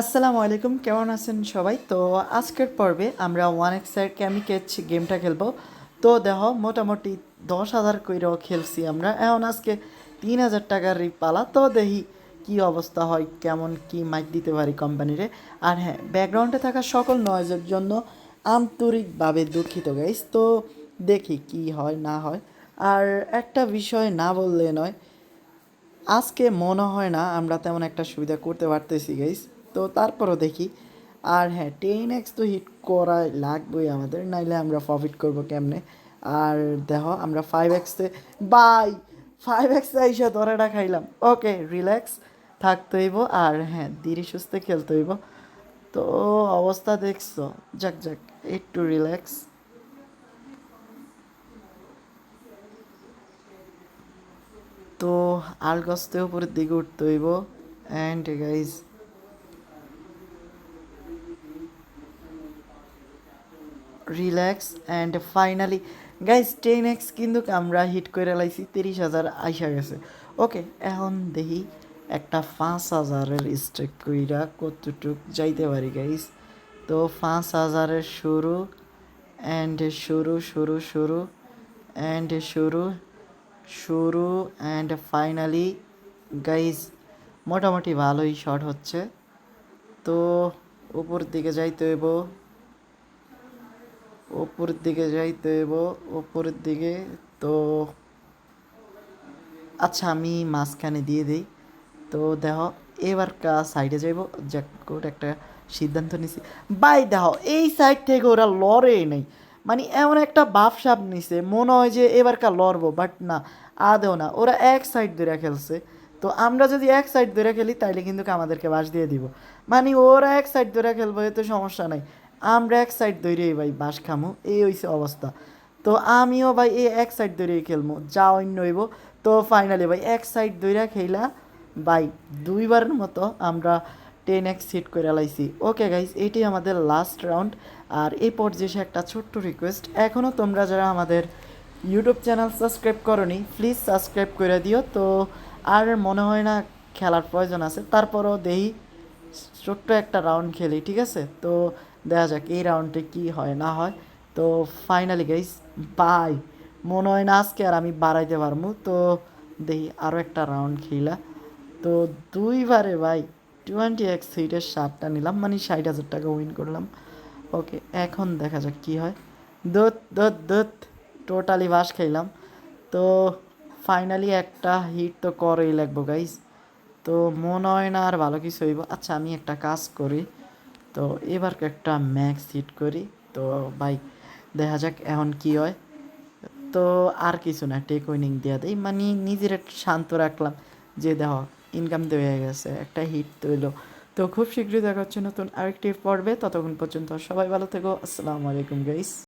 আসসালামু আলাইকুম, কেমন আছেন সবাই? তো আজকের পর্বে আমরা ওয়ান এক্সের ক্যামিকেচ গেমটা খেলব। তো দেখো, মোটামুটি দশ হাজার কইরাও খেলছি আমরা। এখন আজকে তিন হাজার টাকার পালা। তো দেখি কি অবস্থা হয়, কেমন কি মাইক দিতে পারি কোম্পানিরে আর হ্যাঁ ব্যাকগ্রাউন্ডে থাকা সকল নয়েজের জন্য আন্তরিকভাবে দুঃখিত গাইস তো দেখি কি হয়, না হয়। আর একটা বিষয় না বললে নয়, আজকে মনে হয় না আমরা তেমন একটা সুবিধা করতে পারতেছি গাইস তো তারপরও দেখি। আর হ্যাঁ টেন এক্স তো হিট করা লাগবেই আমাদের, নাইলে আমরা প্রফিট করব কেমনে? আর দেখো, আমরা ফাইভ এক্সে বাই! ফাইভ এক্সে আইসা ধরাটা খাইলাম। ওকে রিল্যাক্স থাকতে হইব আর হ্যাঁ ধীরে সুস্থে খেলতে হইব তো অবস্থা দেখছ? যাক যাক, একটু রিল্যাক্স তো আলগস্তে উপরের দিকে উঠতে হইব। And guys relax and finally guys ten X কিন্তু আমরা হিট করে লাইছি তিরিশ হাজার আইসা গেছে। ওকে এখন দেখি একটা পাঁচ হাজারের স্ট্রেক কইরা কতটুক যাইতে পারি গাইজ তো পাঁচ হাজারের শুরু অ্যান্ড শুরু শুরু শুরু অ্যান্ড শুরু শুরু অ্যান্ড ফাইনালি গাইজ মোটামুটি ভালোই শট হচ্ছে। তো উপর দিকে যাইতে হইব। উপরের দিকে যাইতে হইব, উপরের দিকে তো আচ্ছা আমি মাঝখানে দিয়ে দিই। তো দেখো, এবার কা সাইডে যাইব ওটা একটা সিদ্ধান্ত নিছি। বাই দেখো, এই সাইড থেকে ওরা লড়ে নেই। মানে এমন একটা বাপ সাপ নিছে, মনে হয় যে এবার কা লড়বো বাট না আদেও না, ওরা এক সাইড ধরে খেলছে। তো আমরা যদি এক সাইড ধরে খেলি, তাইলে কিন্তু আমাদেরকে বাস দিয়ে দিব। মানে ওরা এক সাইড ধরে খেলব এতে সমস্যা নাই। আমরা এক সাইড ধরে ভাই বাস খামো, এই হইছে অবস্থা। তো আমিও ভাই এই এক সাইড ধরে খেলব যা অন্য হইব। তো ফাইনালি ভাই এক সাইড ধরে খেলা ভাই দুইবারের মতো আমরা টেন এক্স হিট করে লাইছি। ওকে গাইস এটি আমাদের লাস্ট রাউন্ড আর এই পর্যায়ে একটা ছোট্ট রিকোয়েস্ট এখনও তোমরা যারা আমাদের ইউটিউব চ্যানেল সাবস্ক্রাইব করনি প্লিজ সাবস্ক্রাইব করে দিও। তো আর মনে হয় না খেলার প্রয়োজন আছে, তারপরও দেই ছোট্ট একটা রাউন্ড খেলি, ঠিক আছে? তো দেখা যাক, এই রাউন্ডে কি হয়, না হয়। তো ফাইনালি গাইস বাই মনে হয় না আজকে আর আমি বাড়াইতে পারব। তো দেখি আরও একটা রাউন্ড খেলা। তো দুইবারে ভাই টোয়েন্টি এক্স সিটের শার্টটা নিলাম। মানে ষাট হাজার টাকা উইন করলাম। ওকে এখন দেখা যাক কি হয়। দত দত দত টোটালি বাস খাইলাম তো ফাইনালি একটা হিট তো করেই লাগবো গাইস তো মনে হয় না আর ভালো কিছু হইব। আচ্ছা আমি একটা কাজ করি। তো এবার একটা ম্যাক্স হিট করি। তো ভাই, দেখা যাক এখন কি হয়। তো আর কিছু না টেক উইনিং দেওয়া দেয় মানে নিজের শান্ত রাখলাম যে দেখো ইনকাম তো হয়ে গেছে, একটা হিট তৈল তো খুব শীঘ্রই দেখা হচ্ছে নতুন আরেকটি পর্বে। ততক্ষণ পর্যন্ত সবাই ভালো থেকো। আসসালামু আলাইকুম গাইস